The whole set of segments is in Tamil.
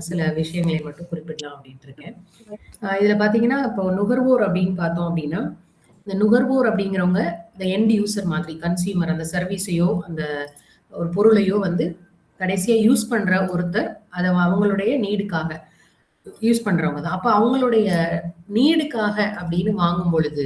சில விஷயங்களை மட்டும் குறிப்பிடலாம் அப்படின்ட்டு இருக்கேன் இதுல பாத்தீங்கன்னா இப்போ நுகர்வோர் அப்படின்னு பார்த்தோம் அப்படின்னா இந்த நுகர்வோர் அப்படிங்கிறவங்க இந்த எண்ட் யூசர் மாதிரி கன்சியூமர் அந்த சர்வீஸையோ அந்த ஒரு பொருளையோ வந்து கடைசியா யூஸ் பண்ற ஒருத்தர் அதை அவங்களுடைய நீடுக்காக யூஸ் பண்றவங்க தான். அப்ப அவங்களுடைய நீடுக்காக அப்படின்னு வாங்கும் பொழுது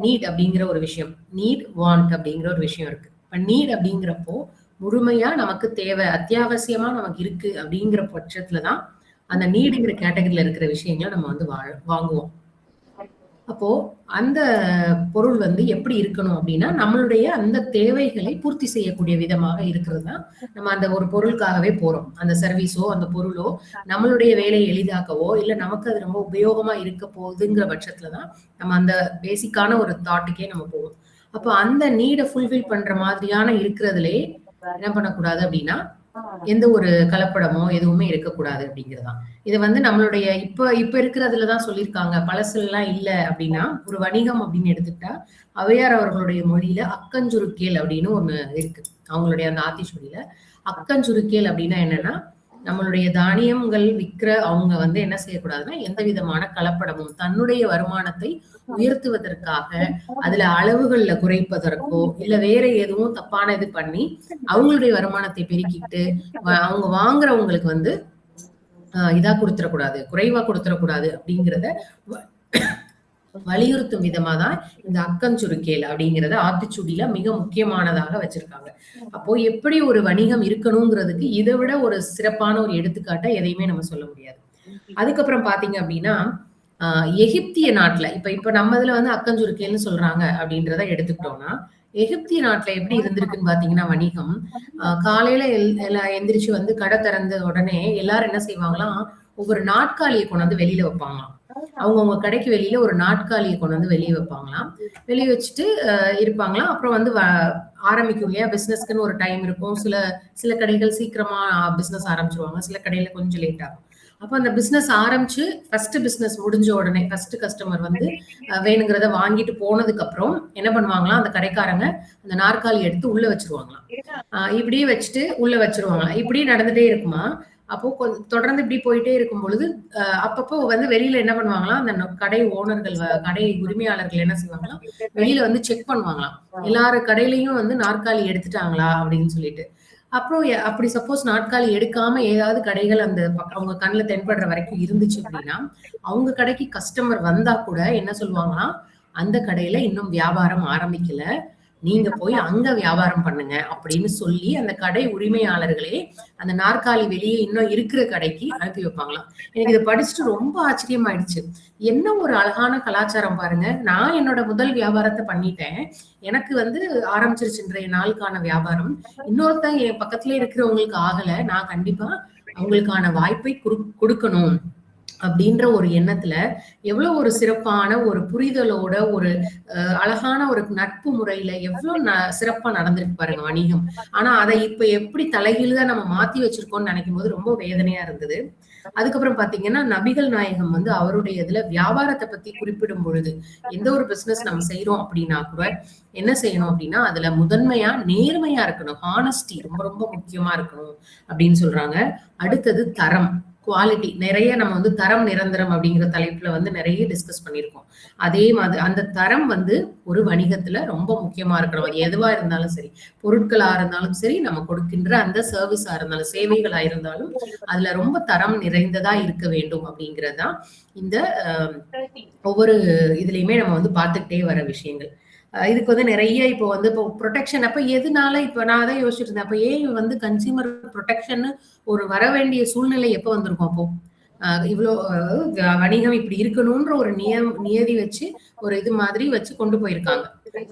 நீட் அப்படிங்கிற ஒரு விஷயம் நீட் வாண்ட் அப்படிங்கிற ஒரு விஷயம் இருக்கு. இப்ப நீட் அப்படிங்கிறப்போ முழுமையா நமக்கு தேவை அத்தியாவசியமா நமக்கு இருக்கு அப்படிங்கிற பட்சத்துலதான் அந்த நீடுங்கிற கேட்டகரியில இருக்கிற விஷயங்களை நம்ம வந்து வா வாங்குவோம். அப்போ அந்த பொருள் வந்து எப்படி இருக்கணும் அப்படின்னா நம்மளுடைய அந்த தேவைகளை பூர்த்தி செய்யக்கூடிய விதமாக இருக்கிறது தான் நம்ம அந்த ஒரு பொருளுக்காகவே போறோம். அந்த சர்வீஸோ அந்த பொருளோ நம்மளுடைய வேலையை எளிதாக்கவோ இல்ல நமக்கு அது ரொம்ப உபயோகமா இருக்க போகுதுங்கிற பட்சத்துலதான் நம்ம அந்த பேசிக்கான ஒரு தாட்டுக்கே நம்ம போவோம். அப்போ அந்த நீடை ஃபுல்ஃபில் பண்ற மாதிரியான இருக்கிறதுலே என்ன பண்ணக்கூடாது அப்படின்னா எந்த ஒரு கலப்படமோ எதுவுமே இருக்கக்கூடாது அப்படிங்கிறதான் இது வந்து நம்மளுடைய இப்ப இப்ப இருக்கிறதுலதான் சொல்லியிருக்காங்க. பழசுலாம் இல்ல அப்படின்னா ஒரு வணிகம் அப்படின்னு எடுத்துக்கிட்டா அவையார் அவர்களுடைய மொழியில அக்கஞ்சுருக்கேல் அப்படின்னு ஒண்ணு இருக்கு. அவங்களுடைய அந்த ஆத்திச்சொலியில அக்கஞ்சுருக்கேல் அப்படின்னா என்னன்னா நம்மளுடைய தானியங்கள் விற்கிற அவங்க வந்து என்ன செய்யக்கூடாதுன்னா எந்த விதமான கலப்படமும் தன்னுடைய வருமானத்தை உயர்த்துவதற்காக அதுல அளவுகள்ல குறைப்பதற்கோ இல்ல வேற எதுவும் தப்பான இது பண்ணி அவங்களுடைய வருமானத்தை பெருக்கிட்டு அவங்க வாங்குறவங்களுக்கு வந்து ஆஹ் இதா கொடுத்துடக்கூடாது குறைவா கொடுத்துடக்கூடாது அப்படிங்கிறத வலியுறுத்தும் விதமா தான் இந்த அக்கஞ்சுருக்கேல் அப்படிங்கறத ஆத்திச்சுடியில மிக முக்கியமானதாக வச்சிருக்காங்க. அப்போ எப்படி ஒரு வணிகம் இருக்கணுங்கிறதுக்கு இதை விட ஒரு சிறப்பான ஒரு எடுத்துக்காட்டை எதையுமே நம்ம சொல்ல முடியாது. அதுக்கப்புறம் பாத்தீங்க அப்படின்னா ஆஹ் எகிப்திய நாட்டுல இப்ப இப்ப நம்ம இதுல வந்து அக்கஞ்சுருக்கேல்னு சொல்றாங்க அப்படின்றத எடுத்துக்கிட்டோம்னா எகிப்திய நாட்டுல எப்படி இருந்திருக்குன்னு பாத்தீங்கன்னா வணிகம் காலையில எல்லாம் எந்திரிச்சு வந்து கடை திறந்த உடனே எல்லாரும் என்ன செய்வாங்களாம் ஒவ்வொரு நாட்காலியை கொண்டு வந்து வெளியில வைப்பாங்களாம். அவங்கவுங்க கடைக்கு வெளியில ஒரு நாட்காலியை கொண்டு வந்து வெளியே வைப்பாங்களாம். வெளியே வச்சுட்டு இருப்பாங்களாம். அப்புறம் வந்து ஆரம்பிக்கும் இல்லையா? பிசினஸ்க்குன்னு ஒரு டைம் இருக்கும். சில சில கடைகள் சீக்கிரமா பிசினஸ் ஆரம்பிச்சிருவாங்க. சில கடையில கொஞ்சம் லேட் ஆகும். அப்ப அந்த பிசினஸ் ஆரம்பிச்சு ஃபர்ஸ்ட் பிசினஸ் முடிஞ்ச உடனே ஃபர்ஸ்ட் கஸ்டமர் வந்து வேணுங்கிறத வாங்கிட்டு போனதுக்கு அப்புறம் என்ன பண்ணுவாங்களாம்? அந்த கடைக்காரங்க அந்த நாற்காலி எடுத்து உள்ள வச்சிருவாங்களாம். இப்படியே வச்சுட்டு உள்ள வச்சிருவாங்களாம். இப்படியே நடந்துட்டே இருக்குமா? அப்போ தொடர்ந்து இப்படி போயிட்டே இருக்கும் பொழுது அப்பப்போ வந்து வெளியில என்ன பண்ணுவாங்களாம் அந்த கடை ஓனர்கள் கடை உரிமையாளர்கள் என்ன செய்வாங்களாம் வெளியில வந்து செக் பண்ணுவாங்களாம். எல்லாரும் கடையிலயும் வந்து நாற்காலி எடுத்துட்டாங்களா அப்படின்னு சொல்லிட்டு. அப்புறம் அப்படி சப்போஸ் நாட்காலி எடுக்காம ஏதாவது கடைகள் அந்த அவங்க கண்ணில் தென்படுற வரைக்கும் இருந்துச்சு அப்படின்னா அவங்க கடைக்கு கஸ்டமர் வந்தா கூட என்ன சொல்லுவாங்களாம் அந்த கடையில இன்னும் வியாபாரம் ஆரம்பிக்கல. நீங்க போய் அங்க வியாபாரம் பண்ணுங்க அப்படின்னு சொல்லி அந்த கடை உரிமையாளர்களே அந்த நாற்காலி வெளியே இன்னும் இருக்கிற கடைக்கு அனுப்பி வைப்பாங்களாம். எனக்கு இதை படிச்சுட்டு ரொம்ப ஆச்சரியமாயிடுச்சு. என்ன ஒரு அழகான கலாச்சாரம் பாருங்க. நான் என்னோட முதல் வியாபாரத்தை பண்ணிட்டேன். எனக்கு வந்து ஆரம்பிச்சிருச்சு இன்றைய நாளுக்கான வியாபாரம். இன்னொருத்தங்க என் பக்கத்துல இருக்கிறவங்களுக்கு ஆகல. நான் கண்டிப்பா அவங்களுக்கான வாய்ப்பை கொடுக்கணும். அப்படின்ற ஒரு எண்ணத்துல எவ்வளவு ஒரு சிறப்பான ஒரு புரிதலோட ஒரு அழகான ஒரு நட்பு முறையில எவ்வளவு ந சிறப்பா நடந்திருக்கு பாருங்க வணிகம். ஆனா அதை இப்ப எப்படி தலைகீழ்தான் நம்ம மாத்தி வச்சிருக்கோம்னு நினைக்கும் போது ரொம்ப வேதனையா இருந்தது. அதுக்கப்புறம் பாத்தீங்கன்னா நபிகள் நாயகம் வந்து அவருடைய இதுல வியாபாரத்தை பத்தி குறிப்பிடும் பொழுது எந்த ஒரு பிசினஸ் நம்ம செய்யறோம் அப்படின்னா கூட என்ன செய்யணும் அப்படின்னா அதுல முதன்மையா நேர்மையா இருக்கணும். ஹானஸ்டி ரொம்ப ரொம்ப முக்கியமா இருக்கணும் அப்படின்னு சொல்றாங்க. அடுத்தது தரம். குவாலிட்டி நிறைய நம்ம வந்து தரம் நிரந்தரம் அப்படிங்கிற தலைப்புல வந்து நிறைய டிஸ்கஸ் பண்ணியிருக்கோம். அதே மாதிரி அந்த தரம் வந்து ஒரு வணிகத்துல ரொம்ப முக்கியமா இருக்கணும். எதுவா இருந்தாலும் சரி பொருட்களா இருந்தாலும் சரி நம்ம கொடுக்கின்ற அந்த சர்வீஸா இருந்தாலும் சேவைகளா இருந்தாலும் அதுல ரொம்ப தரம் நிறைந்ததா இருக்க வேண்டும் அப்படிங்கறதுதான் இந்த ஒவ்வொரு இதுலயுமே நம்ம வந்து பார்த்துக்கிட்டே வர விஷயங்கள். இதுக்கு வந்து நிறைய இப்போ வந்து இப்போ ப்ரொடெக்ஷன் அப்ப எதுனால இப்ப நான் தான் யோசிச்சுட்டு இருந்தேன். அப்ப ஏன் வந்து கன்சியூமர் ப்ரொடெக்ஷன் ஒரு வர வேண்டிய சூழ்நிலை எப்ப வந்திருக்கும் அப்போ? இவ்வளோ வணிகம் இப்படி இருக்கணும்ன்ற ஒரு நியம் நியதி வச்சு ஒரு இது மாதிரி வச்சு கொண்டு போயிருக்காங்க.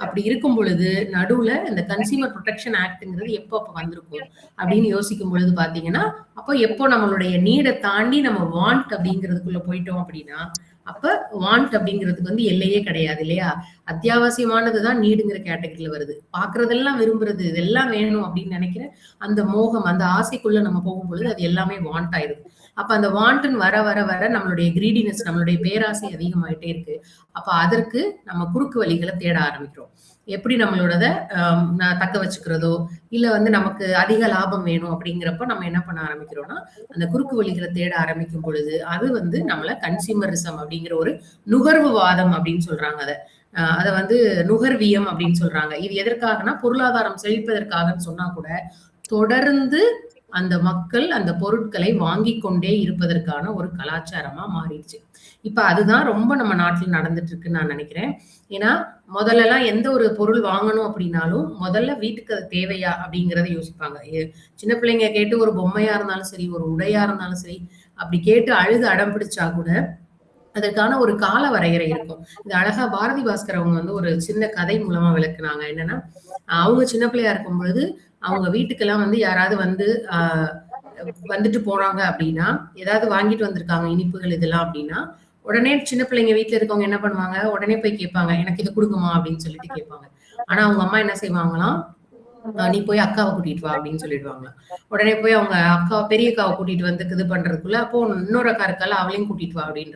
அப்படி இருக்கும் பொழுது நடுவுல இந்த கன்சியூமர் ப்ரொடெக்ஷன் ஆக்ட்ங்கிறது எப்போ அப்போ வந்திருக்கும்? அப்படின்னு யோசிக்கும் பொழுது பாத்தீங்கன்னா அப்போ எப்போ நம்மளுடைய நீடை தாண்டி நம்ம வாண்ட் அப்படிங்கிறதுக்குள்ள போயிட்டோம் அப்படின்னா அப்ப வாண்ட் அப்படிங்கிறதுக்கு வந்து எல்லையே கிடையாது இல்லையா? அத்தியாவசியமானதுதான் நீடுங்கிற கேட்டகரியில வருது. பாக்குறதெல்லாம் விரும்புறது இதெல்லாம் வேணும் அப்படின்னு நினைக்கிற அந்த மோகம் அந்த ஆசைக்குள்ள நம்ம போகும்பொழுது அது எல்லாமே வாண்ட் ஆயிருது அப்ப அந்த வாண்ட்னு வர வர வர நம்மளுடைய கிரீடினஸ் நம்மளுடைய பேராசை அதிகமாயிட்டே இருக்கு. அப்ப அதற்கு நம்ம குறுக்கு வழிகளை தேட ஆரம்பிக்கிறோம். எப்படி நம்மளோடத நான் தக்க வச்சுக்கிறதோ இல்ல வந்து நமக்கு அதிக லாபம் வேணும் அப்படிங்கிறப்ப நம்ம என்ன பண்ண ஆரம்பிக்கிறோம்னா அந்த குறுக்கு வழிகளை தேட ஆரம்பிக்கும் பொழுது அது வந்து நம்மள கன்சியூமரிசம் அப்படிங்கிற ஒரு நுகர்வுவாதம் அப்படின்னு சொல்றாங்க அதை. அதை வந்து நுகர்வியம் அப்படின்னு சொல்றாங்க. இது எதற்காகனா பொருளாதாரம் செழிப்பதற்காகன்னு சொன்னா கூட தொடர்ந்து அந்த மக்கள் அந்த பொருட்களை வாங்கி கொண்டே இருப்பதற்கான ஒரு கலாச்சாரமா மாறிடுச்சு. இப்ப அதுதான் ரொம்ப நம்ம நாட்டில் நடந்துட்டு இருக்குன்னு நான் நினைக்கிறேன். ஏன்னா முதல்ல எல்லாம் எந்த ஒரு பொருள் வாங்கணும் அப்படின்னாலும் முதல்ல வீட்டுக்கு அது தேவையா அப்படிங்கிறத யோசிப்பாங்க. சின்ன பிள்ளைங்க கேட்டு ஒரு பொம்மையா இருந்தாலும் சரி ஒரு உடையா இருந்தாலும் சரி அப்படி கேட்டு அழுது அடம் பிடிச்சா கூட அதற்கான ஒரு கால வரையறை இருக்கும். இது அழகா பாரதி பாஸ்கர் அவங்க வந்து ஒரு சின்ன கதை மூலமா விளக்குனாங்க. என்னன்னா அவங்க சின்ன பிள்ளையா இருக்கும் பொழுது அவங்க வீட்டுக்கெல்லாம் வந்து யாராவது வந்து ஆஹ் வந்துட்டு போறாங்க அப்படின்னா ஏதாவது வாங்கிட்டு வந்திருக்காங்க இனிப்புகள் இதெல்லாம் அப்படின்னா உடனே சின்ன பிள்ளைங்க வீட்டுல இருக்கவங்க என்ன பண்ணுவாங்க? உடனே போய் கேட்பாங்க எனக்கு இது கொடுக்குமா? அப்படின்னு சொல்லிட்டு கேட்பாங்க. ஆனா அவங்க அம்மா என்ன செய்வாங்களாம்? ஆஹ் நீ போய் அக்காவை கூட்டிட்டு வா அப்படின்னு சொல்லிடுவாங்க உடனே போய் அவங்க அக்கா பெரிய அக்காவை கூட்டிட்டு வந்து இது பண்றதுக்குள்ள அப்போ இன்னொரு அக்கா இருக்கால அவளையும் கூட்டிட்டு வா அப்படின்னு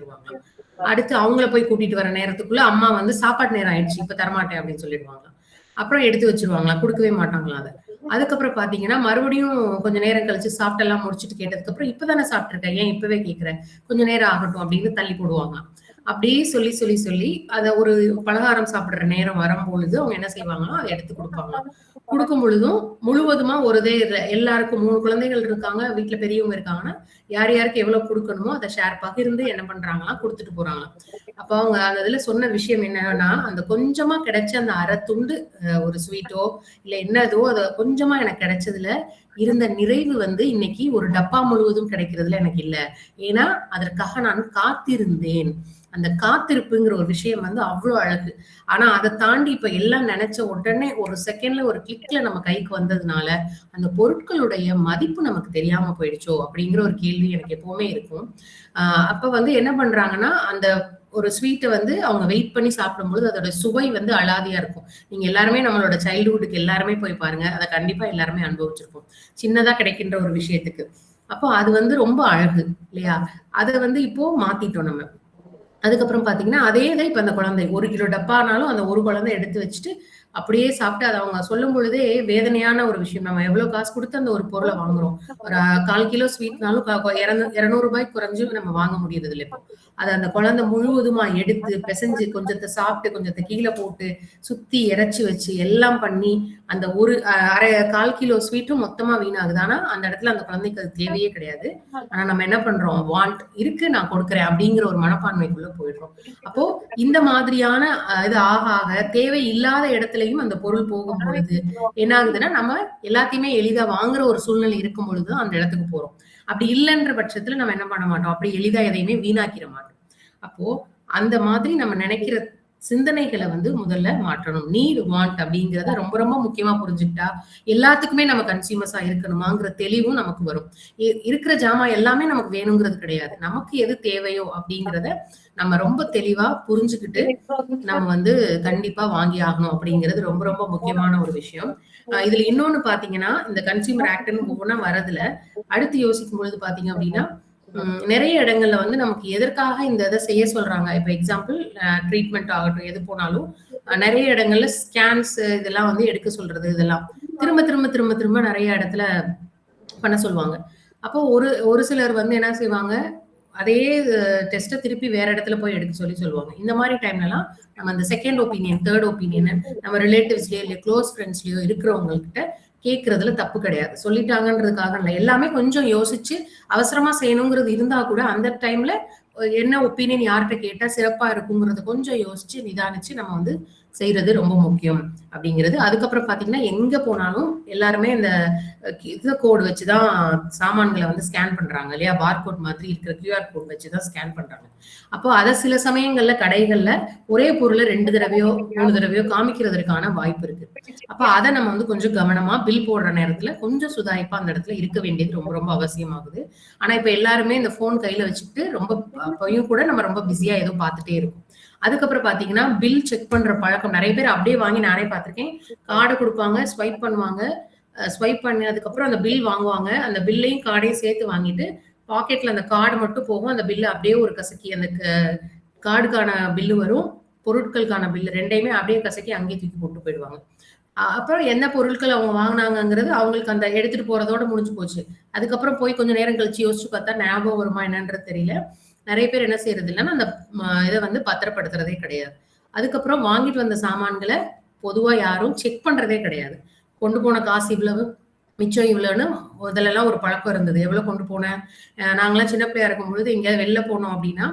அடுத்து அவங்கள போய் கூட்டிட்டு வர நேரத்துக்குள்ள அம்மா வந்து சாப்பாட்டு நேரம் ஆயிடுச்சு இப்ப தரமாட்டேன் அப்படின்னு சொல்லிடுவாங்க. அப்புறம் எடுத்து வச்சிருவாங்களா? கொடுக்கவே மாட்டாங்களா அதை? அதுக்கப்புறம் பாத்தீங்கன்னா மறுபடியும் கொஞ்ச நேரம் கழிச்சு சாப்பிட்டெல்லாம் முடிச்சுட்டு கேட்டதுக்கு அப்புறம் இப்பதானே சாப்பிட்டுருக்கேன் ஏன் இப்பவே கேக்குறேன்? கொஞ்ச நேரம் ஆகட்டும் அப்படின்னு தள்ளி போடுவாங்க. அப்படியே சொல்லி சொல்லி சொல்லி அத ஒரு பலகாரம் சாப்பிடுற நேரம் வரும்பொழுது அவங்க என்ன செய்வாங்கன்னா அதை எடுத்து கொடுப்பாங்க. கொடுக்கும் பொழுதும் முழுவதுமா ஒருதே எல்லாருக்கும் மூணு குழந்தைகள் இருக்காங்க வீட்டுல பெரியவங்க இருக்காங்கன்னா யார் யாருக்கு எவ்வளவு கொடுக்கணுமோ அதை ஷேர் பகிர்ந்து என்ன பண்றாங்களா கொடுத்துட்டு போறாங்க. அப்ப அவங்க அந்த இதுல சொன்ன விஷயம் என்னன்னா அந்த கொஞ்சமா கிடைச்ச அந்த அரை துண்டு ஒரு ஸ்வீட்டோ இல்ல என்னதோ அதை கொஞ்சமா எனக்கு கிடைச்சதுல இருந்த நிறைவு வந்து இன்னைக்கு ஒரு டப்பா முழுவதும் கிடைக்கிறதுல எனக்கு இல்ல. ஏன்னா அதற்காக நான் காத்திருந்தேன். அந்த காத்திருப்புங்கிற ஒரு விஷயம் வந்து அவ்வளோ அழகு. ஆனா அதை தாண்டி இப்ப எல்லாம் நினைச்ச உடனே ஒரு செகண்ட்ல ஒரு கிளிக்ல நம்ம கைக்கு வந்ததுனால அந்த பொருட்களுடைய மதிப்பு நமக்கு தெரியாம போயிடுச்சோ அப்படிங்கிற ஒரு கேள்வி எனக்கு எப்பவுமே இருக்கும். ஆஹ் அப்ப வந்து என்ன பண்றாங்கன்னா அந்த ஒரு ஸ்வீட்டை வந்து அவங்க வெயிட் பண்ணி சாப்பிடும்பொழுது அதோட சுவை வந்து அலாதியா இருக்கும். நீங்க எல்லாருமே நம்மளோட சைல்டுஹுட்டுக்கு எல்லாருமே போய் பாருங்க அதை கண்டிப்பா எல்லாருமே அனுபவிச்சிருப்போம். சின்னதா கிடைக்கின்ற ஒரு விஷயத்துக்கு. அப்போ அது வந்து ரொம்ப அழகு இல்லையா? அதை வந்து இப்போ மாத்திட்டோம் நம்ம. அதுக்கப்புறம் பாத்தீங்கன்னா அதே தான் இப்ப அந்த குழந்தை ஒரு கிலோ டப்பானாலும் அந்த ஒரு குழந்தை எடுத்து வச்சுட்டு அப்படியே சாப்பிட்டு அதை அவங்க சொல்லும் பொழுதே வேதனையான ஒரு விஷயம். நம்ம எவ்வளவு காசு கொடுத்து அந்த ஒரு பொருளை வாங்குறோம். ஒரு கால் கிலோ ஸ்வீட்னாலும் இருநூறு ரூபாய்க்கு குறைஞ்சு நம்ம வாங்க முடியறது இல்லை இப்போ. அதை அந்த குழந்தை முழுவதுமா எடுத்து பிசைஞ்சு கொஞ்சத்தை சாப்பிட்டு கொஞ்சத்தை கீழே போட்டு சுத்தி இறைச்சி வச்சு எல்லாம் பண்ணி அந்த ஒரு அஹ், அரை கால் கிலோ ஸ்வீட்டும் மொத்தமா வீணாகுது. ஆனா அந்த இடத்துல அந்த குழந்தைக்கு அது தேவையே கிடையாது. ஆனா நம்ம என்ன பண்றோம்? வாண்ட் இருக்கு நான் கொடுக்குறேன் அப்படிங்கிற ஒரு மனப்பான்மைக்குள்ள போயிடுறோம். அப்போ இந்த மாதிரியான இது ஆக ஆக தேவை இல்லாத இடத்துல இடத்துலயும் அந்த பொருள் போகும் பொழுது என்ன ஆகுதுன்னா நம்ம எல்லாத்தையுமே எளிதா வாங்குற ஒரு சூழ்நிலை இருக்கும் பொழுது அந்த இடத்துக்கு போறோம். அப்படி இல்லைன்ற பட்சத்துல நம்ம என்ன பண்ண மாட்டோம். அப்படி எளிதா எதையுமே வீணாக்கிற மாட்டோம் அப்போ அந்த மாதிரி நம்ம நினைக்கிற சிந்தனைகளை வந்து முதல்ல மாற்றணும். நீட் வாண்ட் அப்படிங்கறத ரொம்ப ரொம்ப முக்கியமா புரிஞ்சுக்கிட்டா எல்லாத்துக்குமே நம்ம கன்சியூமர்ஸா இருக்கணுமாங்கிற தெளிவும் நமக்கு வரும். இருக்கிற ஜாமா எல்லாமே நமக்கு வேணுங்கிறது கிடையாது. நமக்கு எது தேவையோ அப்படிங்கறத நம்ம ரொம்ப தெளிவா புரிஞ்சுக்கிட்டு நம்ம வந்து கண்டிப்பா வாங்கி ஆகணும் அப்படிங்கிறது ரொம்ப ரொம்ப முக்கியமான ஒரு விஷயம். இதுல இன்னொன்னு பாத்தீங்கன்னா இந்த கன்சியூமர் ஆக்ட்னு ஒவ்வொன்றா வரதுல அடுத்து யோசிக்கும் பொழுது பாத்தீங்க அப்படின்னா நிறைய இடங்கள்ல வந்து நமக்கு எதற்காக இந்த இதை செய்ய சொல்றாங்க? இப்ப எக்ஸாம்பிள் ட்ரீட்மெண்ட் ஆகட்டும் எது போனாலும் நிறைய இடங்கள்ல ஸ்கேன்ஸ் இதெல்லாம் வந்து எடுக்க சொல்றது இதெல்லாம். திரும்ப திரும்ப திரும்ப திரும்ப நிறைய இடத்துல பண்ண சொல்லுவாங்க. அப்போ ஒரு ஒரு சிலர் வந்து என்ன செய்வாங்க? அதே டெஸ்ட்டை திருப்பி வேற இடத்துல போய் எடுக்க சொல்லி சொல்லுவாங்க. இந்த மாதிரி டைம்லலாம் நம்ம அந்த செகண்ட் ஒப்பீனியன் தேர்ட் ஒப்பீனியன் நம்ம ரிலேட்டிவ்ஸ்லயோ இல்லை க்ளோஸ் ஃப்ரெண்ட்ஸ்லயோ இருக்கிறவங்க கிட்ட கேட்கறதுல தப்பு கிடையாது. சொல்லிட்டாங்கன்றதுக்காக இல்லை. எல்லாமே கொஞ்சம் யோசிச்சு அவசரமா செய்யணுங்கிறது இருந்தா கூட அந்த டைம்ல என்ன ஒப்பீனியன் யார்கிட்ட கேட்டா சிறப்பா இருக்குங்கிறத கொஞ்சம் யோசிச்சு நிதானிச்சு நம்ம வந்து செய்யறது ரொம்ப முக்கியம் அப்படிங்கிறது. அதுக்கப்புறம் பாத்தீங்கன்னா எங்க போனாலும் எல்லாருமே இந்த இது கோடு வச்சுதான் சாமான்களை வந்து ஸ்கேன் பண்றாங்க இல்லையா? பார்கோட் மாதிரி இருக்கிற கியூஆர் கோட் வச்சுதான் ஸ்கேன் பண்றாங்க. அப்போ அதை சில சமயங்கள்ல கடைகள்ல ஒரே பொருளை ரெண்டு தடவையோ மூணு தடவையோ காமிக்கிறதுக்கான வாய்ப்பு இருக்கு. அப்ப அதை நம்ம வந்து கொஞ்சம் கவனமா பில் போடுற நேரத்துல கொஞ்சம் சுதாரிப்பா அந்த இடத்துல இருக்க வேண்டியது ரொம்ப ரொம்ப அவசியமாகுது. ஆனா இப்ப எல்லாருமே இந்த போன் கையில வச்சுக்கிட்டு ரொம்ப அப்பயும் கூட நம்ம ரொம்ப பிஸியா ஏதோ பார்த்துட்டே இருக்கும். அதுக்கப்புறம் பாத்தீங்கன்னா பில் செக் பண்ற பழக்கம். நிறைய பேர் அப்படியே வாங்கி நானே பார்த்திருக்கேன். கார்டு கொடுப்பாங்க ஸ்வைப் பண்ணுவாங்க. ஸ்வைப் பண்ணதுக்கு அப்புறம் அந்த பில் வாங்குவாங்க. அந்த பில்லையும் கார்டையும் சேர்த்து வாங்கிட்டு பாக்கெட்ல அந்த கார்டு மட்டும் போகும். அந்த பில்லு அப்படியே ஒரு கசக்கி அந்த கார்டுக்கான பில்லு வரும். பொருட்களுக்கான பில் ரெண்டையுமே அப்படியே கசக்கி அங்கேயே தூக்கி போட்டு போயிடுவாங்க. அப்புறம் என்ன பொருட்கள் அவங்க வாங்கினாங்கிறது அவங்களுக்கு அந்த எடுத்துட்டு போறதோட முடிஞ்சு போச்சு. அதுக்கப்புறம் போய் கொஞ்சம் நேரம் கழிச்சு யோசிச்சு பார்த்தா ஞாபகம் வருமா என்னன்றது தெரியல. நிறைய பேர் என்ன செய்யறது இல்லைன்னா அந்த இதை வந்து பத்திரப்படுத்துறதே கிடையாது. அதுக்கப்புறம் வாங்கிட்டு வந்த சாமான்களை பொதுவா யாரும் செக் பண்றதே கிடையாது. கொண்டு போன காசு இவ்வளவு மிச்சம் இவ்வளவுன்னு முதல்லலாம் ஒரு பழக்கம் இருந்தது. எவ்வளவு கொண்டு போனேன் அஹ் நாங்கெல்லாம் சின்ன பிள்ளையா இருக்கும் பொழுது எங்கேயாவது வெளில போனோம் அப்படின்னா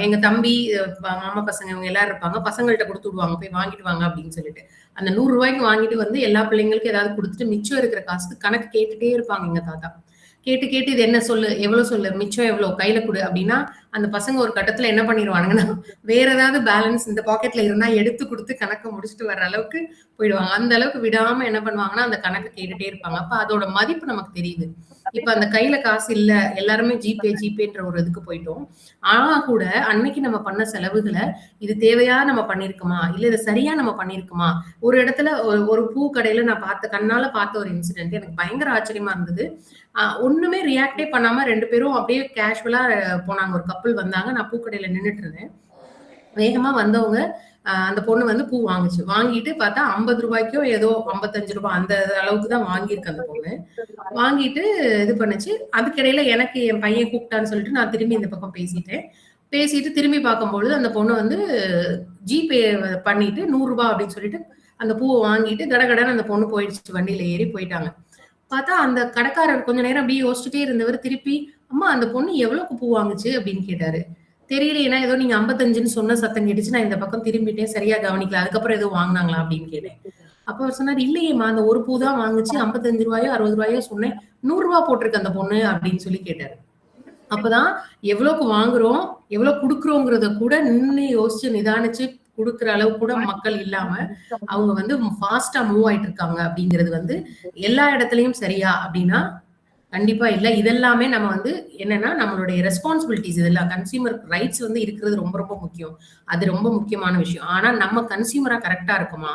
எங்க தம்பி மாமா பசங்க இவங்க எல்லாரும் இருப்பாங்க. பசங்கள்ட்ட கொடுத்து விடுவாங்க. போய் வாங்கிட்டு வாங்க அப்படின்னு சொல்லிட்டு. அந்த நூறு ரூபாய்க்கு வாங்கிட்டு வந்து எல்லா பிள்ளைங்களுக்கும் ஏதாவது கொடுத்துட்டு மிச்சம் இருக்கிற காசுக்கு கணக்கு கேட்டுட்டே இருப்பாங்க எங்க தாத்தா. கேட்டு கேட்டு இது என்ன சொல்லு? எவ்வளவு சொல்லு? மிச்சம் எவ்வளவு? கையில கொடு. அப்படின்னா அந்த பசங்க ஒரு கட்டத்துல என்ன பண்ணிடுவானுங்கன்னா வேற ஏதாவது பேலன்ஸ் இந்த பாக்கெட்ல இருந்தா எடுத்து கொடுத்து கணக்கை முடிச்சுட்டு வர்ற அளவுக்கு போயிடுவாங்க. அந்த அளவுக்கு விடாம என்ன பண்ணுவாங்கன்னா அந்த கணக்கு கேட்டுட்டே இருப்பாங்க. அப்ப அதோட மதிப்பு நமக்கு தெரியுது. இப்ப அந்த கையில காசு இல்ல எல்லாருமே ஜிபே ஜிபேன்ற ஒரு இதுக்கு போயிட்டோம். ஆனா கூட அன்னைக்கு நம்ம பண்ண செலவுகளை இது தேவையா நம்ம பண்ணிருக்கோமா? இல்ல இது சரியா நம்ம பண்ணிருக்கோமா? ஒரு இடத்துல ஒரு பூ கடையில நான் பார்த்த கண்ணால பார்த்த ஒரு இன்சிடென்ட் எனக்கு பயங்கர ஆச்சரியமா இருந்தது. ஒண்ணுமே ரியாக்டே பண்ணாம ரெண்டு பேரும் அப்படியே கேஷுவலா போனாங்க. ஒரு கப்பல் வந்தாங்க. நான் பூக்கடையில நின்றுட்டு இருந்தேன். வேகமா வந்தவங்க அந்த பொண்ணு வந்து பூ வாங்குச்சு. வாங்கிட்டு பார்த்தா ஐம்பது ரூபாய்க்கோ ஏதோ ஐம்பத்தஞ்சு ரூபாய் அந்த அளவுக்கு தான் வாங்கியிருக்கு அந்த பொண்ணு. வாங்கிட்டு இது பண்ணுச்சு. அதுக்கிடையில எனக்கு என் பையன் கூப்பிட்டான்னு சொல்லிட்டு நான் திரும்பி இந்த பக்கம் பேசிட்டேன். பேசிட்டு திரும்பி பார்க்கும்பொழுது அந்த பொண்ணு வந்து ஜிபே பண்ணிட்டு நூறுரூபா அப்படின்னு சொல்லிட்டு அந்த பூவை வாங்கிட்டு கடகடன்னு அந்த பொண்ணு போயிடுச்சு. வண்டியில ஏறி போயிட்டாங்க. பார்த்தா அந்த கடைக்காரர் கொஞ்ச நேரம் அப்படியே யோசிச்சுட்டே இருந்தவர் திருப்பி அம்மா அந்த பொண்ணு எவ்வளவுக்கு பூ வாங்குச்சு? அப்படின்னு கேட்டாரு. தெரியலையேனா ஏதோ நீங்க ஐம்பத்தஞ்சுன்னு சொன்ன சத்தம் கேட்டுச்சு நான் இந்த பக்கம் திரும்பிட்டேன் சரியா கவனிக்கல அதுக்கப்புறம் எதுவும் வாங்கினாங்களா? அப்படின்னு கேட்டேன். அப்ப அவர் சொன்னார் இல்லையேம்மா அந்த ஒரு பூ தான் வாங்குச்சு ஐம்பத்தஞ்சு ரூபாயோ அறுபது ரூபாயோ சொன்னேன் நூறு ரூபா போட்டிருக்கு அந்த பொண்ணு அப்படின்னு சொல்லி கேட்டாரு. அப்பதான் எவ்வளவுக்கு வாங்குறோம் எவ்வளவு குடுக்குறோங்கிறத கூட நின்று யோசிச்சு நிதானிச்சு கொடுக்குற அளவு கூட மக்கள் இல்லாம அவங்க வந்து ஃபாஸ்டா மூவ் ஆயிட்டு இருக்காங்க அப்படிங்கிறது வந்து எல்லா இடத்துலயும் சரியா அப்படின்னா கண்டிப்பா இல்ல. இதெல்லாமே நம்ம வந்து என்னன்னா நம்மளுடைய ரெஸ்பான்சிபிலிட்டிஸ் இதெல்லாம் கன்சியூமர் ரைட்ஸ் வந்து இருக்கிறது ரொம்ப ரொம்ப முக்கியம். அது ரொம்ப முக்கியமான விஷயம். ஆனா நம்ம கன்சியூமரா கரெக்டா இருக்குமா?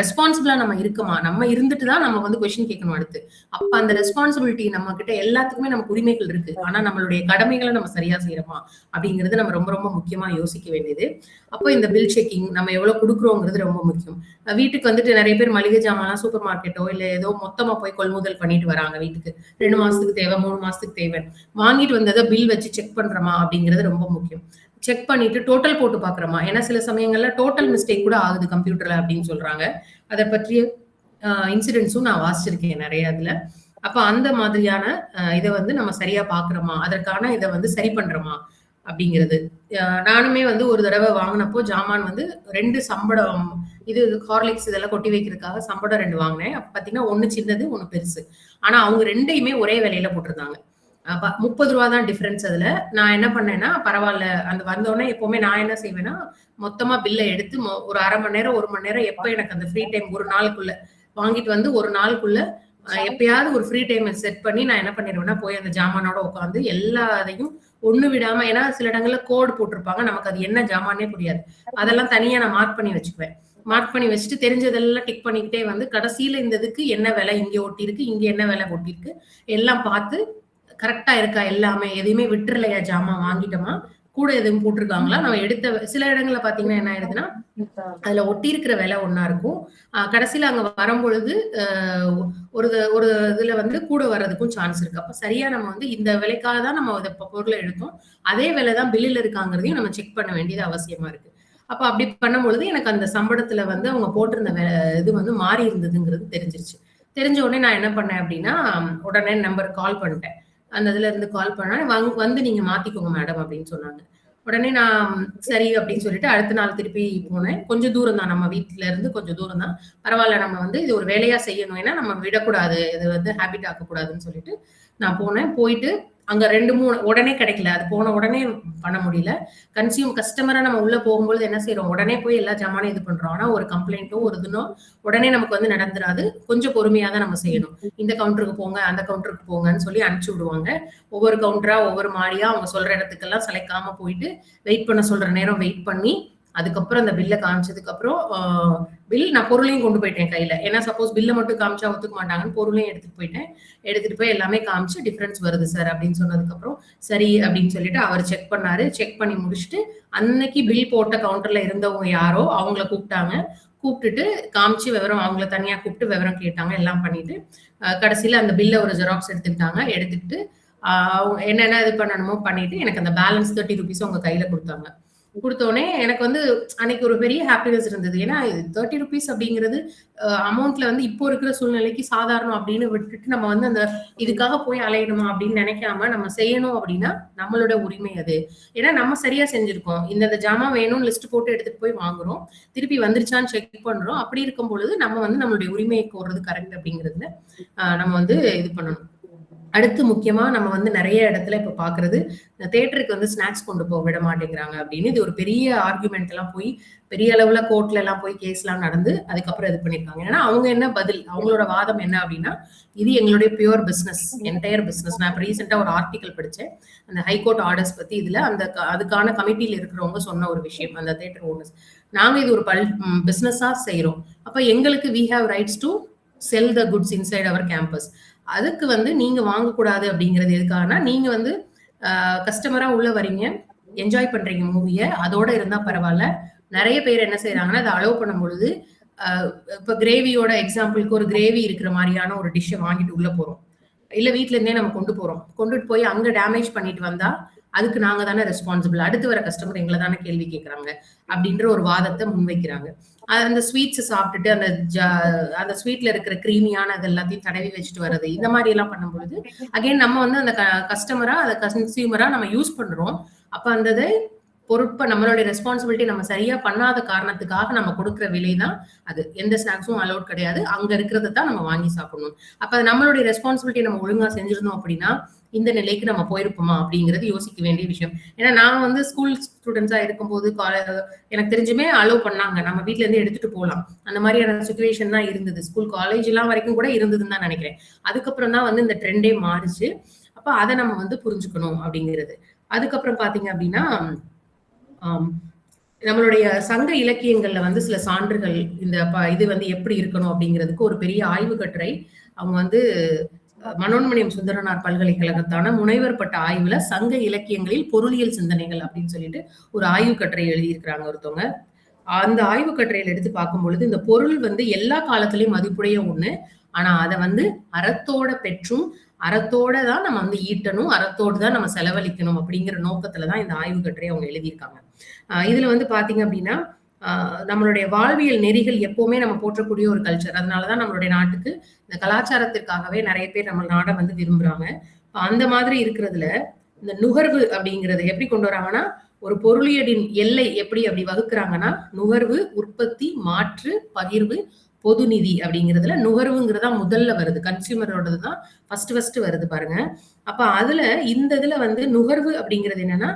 ரெஸ்பான்சிபிளா நம்ம இருக்குமா? நம்ம இருந்துட்டு தான் நம்ம வந்து கொஸ்டின் கேட்கணும் அடுத்து. அப்ப அந்த ரெஸ்பான்சிபிலிட்டி நம்ம கிட்ட எல்லாத்துக்குமே நமக்கு உரிமைகள் இருக்கு. ஆனா நம்மளுடைய கடமைகளை நம்ம சரியா செய்யறோமா? அப்படிங்கிறது நம்ம ரொம்ப ரொம்ப முக்கியமா யோசிக்க வேண்டியது. அப்போ இந்த பில் செக்கிங் நம்ம எவ்வளவு கொடுக்குறோங்கிறது ரொம்ப முக்கியம். வீட்டுக்கு வந்துட்டு நிறைய பேர் மளிகை ஜாமான் சூப்பர் மார்க்கெட்டோ இல்ல ஏதோ மொத்தமா போய் கொள்முதல் பண்ணிட்டு வராங்க வீட்டுக்கு. ரெண்டு மாசத்துக்கு தேவை மூணு மாசத்துக்கு தேவை வாங்கிட்டு வந்ததை பில் வச்சு செக் பண்றோமா அப்படிங்கிறது ரொம்ப முக்கியம். செக் பண்ணிட்டு டோட்டல் போட்டு பாக்குறோமா ஏன்னா சில சமயங்கள்ல டோட்டல் மிஸ்டேக் கூட ஆகுது கம்ப்யூட்டர்ல அப்படின்னு சொல்றாங்க. அதை பற்றிய இன்சிடென்ட்ஸும் நான் வாசிச்சிருக்கேன் நிறைய இதுல. அப்ப அந்த மாதிரியான இதை வந்து நம்ம சரியா பாக்குறோமா அதற்கான இதை வந்து சரி பண்றோமா? அப்படிங்கிறது. நானுமே வந்து ஒரு தடவை வாங்கினப்போ ஜாமான் வந்து ரெண்டு சம்படம் இது ஹார்லிக்ஸ் இதெல்லாம் கொட்டி வைக்கிறதுக்காக சம்படம் ரெண்டு வாங்கினேன். அப்போ பார்த்தீங்கன்னா ஒன்று சின்னது ஒன்று பெருசு. ஆனால் அவங்க ரெண்டையுமே ஒரே விலையில போட்டிருந்தாங்க. முப்பது ரூபா தான் டிஃப்ரென்ஸ் அதில். நான் என்ன பண்ணேன்னா பரவாயில்ல. அந்த வந்தோடனே எப்போவுமே நான் என்ன செய்வேன்னா மொத்தமாக பில்லை எடுத்து மொ- ஒரு அரை மணி நேரம் ஒரு மணி நேரம் எப்போ எனக்கு அந்த ஃப்ரீ டைம் ஒரு நாளுக்குள்ள வாங்கிட்டு வந்து ஒரு நாளுக்குள்ள எப்பயாவது ஒரு ஃப்ரீ டைம் செட் பண்ணி நான் என்ன பண்ணிடுவேன்னா போய் அந்த ஜாமானோட உட்காந்து எல்லாத்தையும் ஒண்ணு விடாம ஏன்னா சில இடங்கள்ல கோடு போட்டிருப்பாங்க. நமக்கு அது என்ன ஜாமானே புரியாது. அதெல்லாம் தனியா நான் மார்க் பண்ணி வச்சுக்குவேன். மார்க் பண்ணி வச்சுட்டு தெரிஞ்சதெல்லாம் டிக் பண்ணிக்கிட்டே வந்து கடைசியில இந்த இதுக்கு என்ன விலை இங்கே ஒட்டியிருக்கு இங்க என்ன விலை ஒட்டியிருக்கு எல்லாம் பார்த்து கரெக்டா இருக்கா எல்லாமே? எதையுமே விட்டுறலையா ஜாமான் வாங்கிட்டோமா? கூட எதுவும் போட்டிருக்காங்களா? நம்ம எடுத்த சில இடங்கள்ல பாத்தீங்கன்னா என்ன ஆயிடுதுன்னா அதுல ஒட்டி இருக்கிற விலை ஒன்றா இருக்கும். கடைசியில் கடைசியில அங்க வரும்பொழுது ஒரு ஒரு இதுல வந்து கூட வர்றதுக்கும் சான்ஸ் இருக்கு. அப்ப சரியா நம்ம வந்து இந்த விலைக்காக தான் நம்ம அதை பொருளை எடுத்தோம். அதே விலை தான் பில்லில் இருக்காங்கிறதையும் நம்ம செக் பண்ண வேண்டியது அவசியமா இருக்கு. அப்ப அப்படி பண்ணும்பொழுது எனக்கு அந்த சம்பளத்துல வந்து அவங்க போட்டிருந்த வே- இது வந்து மாறி இருந்ததுங்கிறது தெரிஞ்சிருச்சு. தெரிஞ்ச உடனே நான் என்ன பண்ணேன் அப்படின்னா உடனே நம்பர் கால் பண்ணிட்டேன். அந்த இதுல இருந்து கால் பண்ணாங்க வந்து நீங்க மாத்திக்கோங்க மேடம் அப்படின்னு சொன்னாங்க. உடனே நான் சரி அப்படின்னு சொல்லிட்டு அடுத்த நாள் திருப்பி போனேன். கொஞ்சம் தூரம் தான். நம்ம வீட்டுல இருந்து கொஞ்சம் தூரம் தான். பரவாயில்ல நம்ம வந்து இது ஒரு வேலையா செய்யணும். ஏன்னா நம்ம விடக்கூடாது. இது வந்து ஹேபிட் ஆக்கக்கூடாதுன்னு சொல்லிட்டு நான் போனேன். போயிட்டு அங்க ரெண்டு மூணு உடனே கிடைக்கல. அது போன உடனே பண்ண முடியல. கன்சியூம் கஸ்டமரா நம்ம உள்ள போகும்போது என்ன செய்யறோம் உடனே போய் எல்லா ஜாமானும் இது பண்றோம். ஆனா ஒரு கம்ப்ளைண்ட்டோ ஒரு இதுனோ உடனே நமக்கு வந்து நடந்துராது. கொஞ்சம் பொறுமையா தான் நம்ம செய்யணும். இந்த கவுண்டருக்கு போங்க அந்த கவுண்டருக்கு போங்கன்னு சொல்லி அனுப்பிச்சு விடுவாங்க. ஒவ்வொரு கவுண்டரா ஒவ்வொரு மாடியா அவங்க சொல்ற இடத்துக்கெல்லாம் சளைக்காம போயிட்டு வெயிட் பண்ண சொல்ற நேரம் வெயிட் பண்ணி அதுக்கப்புறம் அந்த பில்லை காமிச்சதுக்கு அப்புறம் பில் நான் பொருளையும் கொண்டு போயிட்டேன் கையில. ஏன்னா சப்போஸ் பில்லை மட்டும் காமிச்சா ஒத்துக்க மாட்டாங்கன்னு பொருளையும் எடுத்துட்டு போயிட்டேன். எடுத்துட்டு போய் எல்லாமே காமிச்சு டிஃபரன்ஸ் வருது சார் அப்படின்னு சொன்னதுக்கு அப்புறம் சரி அப்படின்னு சொல்லிட்டு அவர் செக் பண்ணாரு. செக் பண்ணி முடிச்சுட்டு அன்னைக்கு பில் போட்ட கவுண்டர்ல இருந்தவங்க யாரோ அவங்கள கூப்பிட்டாங்க. கூப்பிட்டுட்டு காமிச்சு விவரம் அவங்கள தனியா கூப்பிட்டு விவரம் கேட்டாங்க எல்லாம் பண்ணிட்டு. கடைசியில் கடைசியில அந்த பில்லை ஒரு ஜெராக்ஸ் எடுத்துக்கிட்டாங்க. எடுத்துக்கிட்டு அவங்க என்னென்ன இது பண்ணணுமோ பண்ணிட்டு எனக்கு அந்த பேலன்ஸ் தேர்ட்டி ருபீஸ் அவங்க கையில கொடுத்தாங்க. கொடுத்தோடனே எனக்கு வந்து அன்னைக்கு ஒரு பெரிய ஹாப்பினஸ் இருந்தது. ஏன்னா தேர்ட்டி ருபீஸ் அப்படிங்கிறது அமௌண்ட்ல வந்து இப்போ இருக்கிற சூழ்நிலைக்கு சாதாரணம் அப்படின்னு விட்டுட்டு நம்ம வந்து அந்த இதுக்காக போய் அலையணுமா அப்படின்னு நினைக்காம நம்ம செய்யணும் அப்படின்னா நம்மளோட உரிமை அது. ஏன்னா நம்ம சரியா செஞ்சிருக்கோம். இந்த ஜாமான் வேணும்னு லிஸ்ட் போட்டு எடுத்துட்டு போய் வாங்குறோம். திருப்பி வந்துருச்சான்னு செக் பண்றோம். அப்படி இருக்கும் பொழுது நம்ம வந்து நம்மளுடைய உரிமையை கோர்றது கரெக்ட் அப்படிங்கிறதுல நம்ம வந்து இது பண்ணணும். அடுத்து முக்கியமா நம்ம வந்து நிறைய இடத்துல இப்ப பாக்குறது இந்த தேட்டருக்கு வந்து ஸ்நாக்ஸ் கொண்டு போக விட மாட்டேங்கிறாங்க அப்படின்னு இது ஒரு பெரிய ஆர்குமெண்ட் எல்லாம் போய் பெரிய அளவுல கோர்ட்ல எல்லாம் போய் கேஸ் எல்லாம் நடந்து அதுக்கப்புறம் இது பண்ணிருக்காங்க. ஏன்னா அவங்க என்ன பதில் அவங்களோட வாதம் என்ன அப்படின்னா இது எங்களுடைய பியூர் பிசினஸ் என்டையர் பிசினஸ் நான் இப்போ ரீசெண்டா ஒரு ஆர்டிகல் படிச்சேன். அந்த ஹைகோர்ட் ஆர்டர்ஸ் பத்தி இதுல அந்த அதுக்கான கமிட்டியில இருக்கிறவங்க சொன்ன ஒரு விஷயம் அந்த தேட்டர் ஓனர்ஸ் நாங்க இது ஒரு பல் பிசினஸா செய்கிறோம் அப்ப எங்களுக்கு we have rights to sell the goods inside our campus அதுக்கு வந்து நீங்க வாங்கக்கூடாது அப்படிங்கிறது எதுக்காகனா நீங்க வந்து கஸ்டமரா உள்ள வரீங்க என்ஜாய் பண்றீங்க மூவியை அதோட இருந்தா பரவாயில்ல. நிறைய பேர் என்ன செய்யறாங்கன்னா அதை அலோவ் பண்ணும் பொழுது இப்ப கிரேவியோட எக்ஸாம்பிளுக்கு ஒரு கிரேவி இருக்கிற மாதிரியான ஒரு டிஷ்ஷை வாங்கிட்டு உள்ள போறோம். இல்ல வீட்ல இருந்தே நம்ம கொண்டு போறோம். கொண்டுட்டு போய் அங்க டேமேஜ் பண்ணிட்டு வந்தா அதுக்கு நாங்க தானே ரெஸ்பான்சிபிள் அடுத்து வர கஸ்டமர் எங்களை தானே கேள்வி கேட்கறாங்க அப்படின்ற ஒரு வாதத்தை முன்வைக்கிறாங்க. அந்த ஸ்வீட்ஸ் சாப்பிட்டுட்டு அந்த அந்த ஸ்வீட்ல இருக்கிற கிரீமியான அது எல்லாத்தையும் தடவி வச்சுட்டு வர்றது. இந்த மாதிரி எல்லாம் பண்ணும்பொழுது அகைன் நம்ம வந்து அந்த கஸ்டமரா அந்த கன்சியூமரா நம்ம யூஸ் பண்றோம். அப்ப அந்த இதை நம்மளுடைய ரெஸ்பான்சிபிலிட்டி நம்ம சரியா பண்ணாத காரணத்துக்காக நம்ம கொடுக்குற விலை தான் அது. எந்த ஸ்நாக்ஸும் அலௌட் கிடையாது. அங்க இருக்கிறத தான் நம்ம வாங்கி சாப்பிடணும். அப்ப நம்மளுடைய ரெஸ்பான்சிபிலிட்டி நம்ம ஒழுங்கா செஞ்சிருந்தோம் அப்படின்னா இந்த நிலைக்கு நம்ம போயிருப்போமா அப்படிங்கிறது யோசிக்க வேண்டிய விஷயம். ஏன்னா நான் வந்து ஸ்கூல் ஸ்டூடெண்ட்ஸா இருக்கும்போது காலே எனக்கு தெரிஞ்சுமே அலோவ் பண்ணாங்க. நம்ம வீட்ல இருந்து எடுத்துட்டு போகலாம். அந்த மாதிரியான சுச்சுவேஷன் தான் இருந்தது. ஸ்கூல் காலேஜ் எல்லாம் வரைக்கும் கூட இருந்ததுன்னு தான் நினைக்கிறேன். அதுக்கப்புறம் தான் வந்து இந்த ட்ரெண்டே மாறுச்சு. அப்ப அதை நம்ம வந்து புரிஞ்சுக்கணும் அப்படிங்கிறது. அதுக்கப்புறம் பாத்தீங்க அப்படின்னா நம்மளுடைய சங்க இலக்கியங்கள்ல வந்து சில சான்றுகள் இந்த ப- இது வந்து எப்படி இருக்கணும் அப்படிங்கிறதுக்கு ஒரு பெரிய ஆய்வு கட்டுரை. அவங்க வந்து மனோன்மணியம் சுந்தரனார் பல்கலைக்கழகத்தான முனைவர் பட்ட ஆய்வுல சங்க இலக்கியங்களில் பொருளியல் சிந்தனைகள் அப்படின்னு சொல்லிட்டு ஒரு ஆய்வு கட்டுரை எழுதியிருக்கிறாங்க ஒருத்தவங்க. அந்த ஆய்வு கட்டுரையில எடுத்து பார்க்கும் பொழுது இந்த பொருள் வந்து எல்லா காலத்திலையும் மதிப்புடைய ஒண்ணு. ஆனா அதை வந்து அறத்தோட பெற்றும் அறத்தோட தான் நம்ம வந்து ஈட்டணும் அறத்தோடு தான் நம்ம செலவழிக்கணும் அப்படிங்கிற நோக்கத்துல தான் இந்த ஆய்வு கட்டுரை அவங்க எழுதியிருக்காங்க. இதுல வந்து பாத்தீங்க அப்படின்னா ஆஹ் நம்மளுடைய வாழ்வியல் நெறிகள் எப்பவுமே நம்ம போற்றக்கூடிய ஒரு கல்ச்சர் அதனாலதான் நம்மளுடைய நாட்டுக்கு இந்த கலாச்சாரத்திற்காகவே நிறைய பேர் நம்ம நாடை வந்து விரும்புறாங்க. அந்த மாதிரி இருக்கிறதுல இந்த நுகர்வு அப்படிங்கறது எப்படி கொண்டு வராங்கன்னா ஒரு பொருளியடின் எல்லை எப்படி அப்படி வகுக்கிறாங்கன்னா நுகர்வு உற்பத்தி மாற்று பகிர்வு பொது நிதி அப்படிங்கிறதுல நுகர்வுங்கிறதா முதல்ல வருது. கன்சியூமரோடது தான் ஃபர்ஸ்ட் ஃபர்ஸ்ட் வருது பாருங்க. அப்ப அதுல இந்த இதுல வந்து நுகர்வு அப்படிங்கிறது என்னன்னா